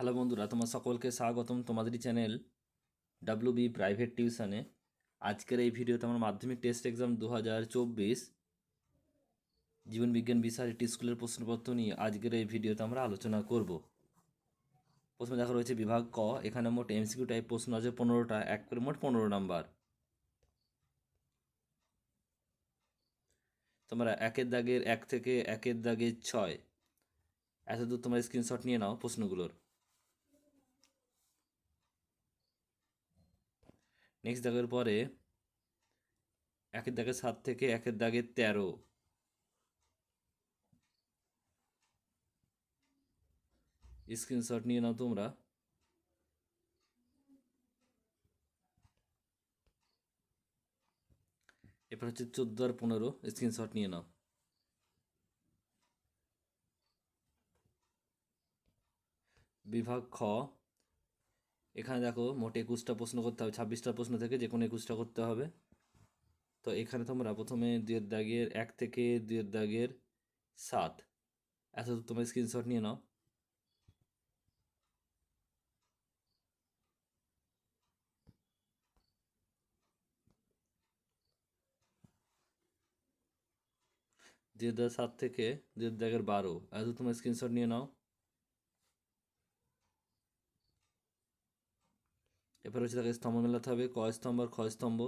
Hello বন্ধুরা, তোমার সকলকে স্বাগতম তোমাদেরই চ্যানেল ডাব্লিউ বি প্রাইভেট টিউশনে আজকের এই ভিডিওতে আমার মাধ্যমিক টেস্ট এক্সাম দু হাজার চব্বিশ, জীবন বিজ্ঞান বিষয়ের একটি স্কুলের প্রশ্নপত্র নিয়ে আজকের এই ভিডিওতে আমরা আলোচনা করব। প্রথমে দেখা রয়েছে বিভাগ ক, এখানে মোট এমসিকিউ টাইপ প্রশ্ন আছে পনেরোটা, এক করে মোট পনেরো নাম্বার। তোমরা একের দাগের এক থেকে একের দাগের ছয় এত দূর তোমরা স্ক্রিনশট নিয়ে নাও প্রশ্নগুলোর। নেক্সট দাগের পরে, একের দাগের সাত থেকে একের দাগের তেরো। স্ক্রিনশট নিয়ে নাও তোমরা। এরপর হচ্ছে চোদ্দ আর পনেরো স্ক্রিনশট নিয়ে নাও। বিভাগ খ এখানে দেখো মোট একুশটা প্রশ্ন করতে হবে, ছাব্বিশটা প্রশ্ন থেকে যে কোনো একুশটা করতে হবে। তো এখানে তোমরা প্রথমে দুয়ের দাগের এক থেকে দুয়ের দাগের সাত। এত তোমরা স্ক্রিনশট নিয়ে নাও। দুয়ের দাগের সাত থেকে দুয়ের দাগের বারো। এত তোমরা স্ক্রিনশট নিয়ে নাও। এরপর হচ্ছে তাকে স্তম্ভ মেলাতে হবে ক স্তম্ভ আর খ স্তম্ভ?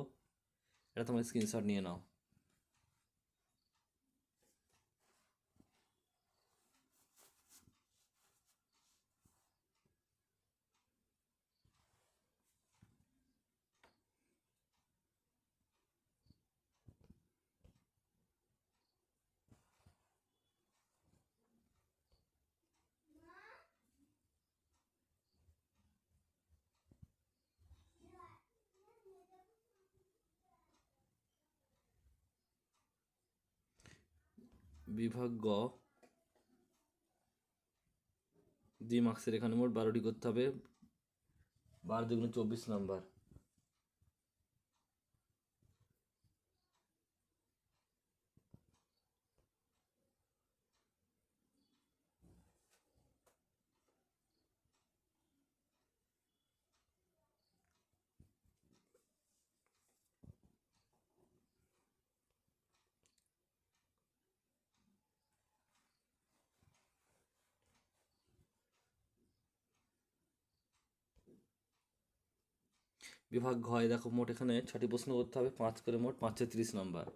এটা তোমার স্ক্রিনশট নিয়ে নাও। বিভাগ গ দুই মার্কসের এখানে মোট বারোটি করতে হবে। বারো দুগুণ চব্বিশ নাম্বার বিভাগ হয়, দেখো মোট এখানে ছটি প্রশ্ন করতে হবে, পাঁচ করে মোট পাঁচশো তিরিশ নাম্বার।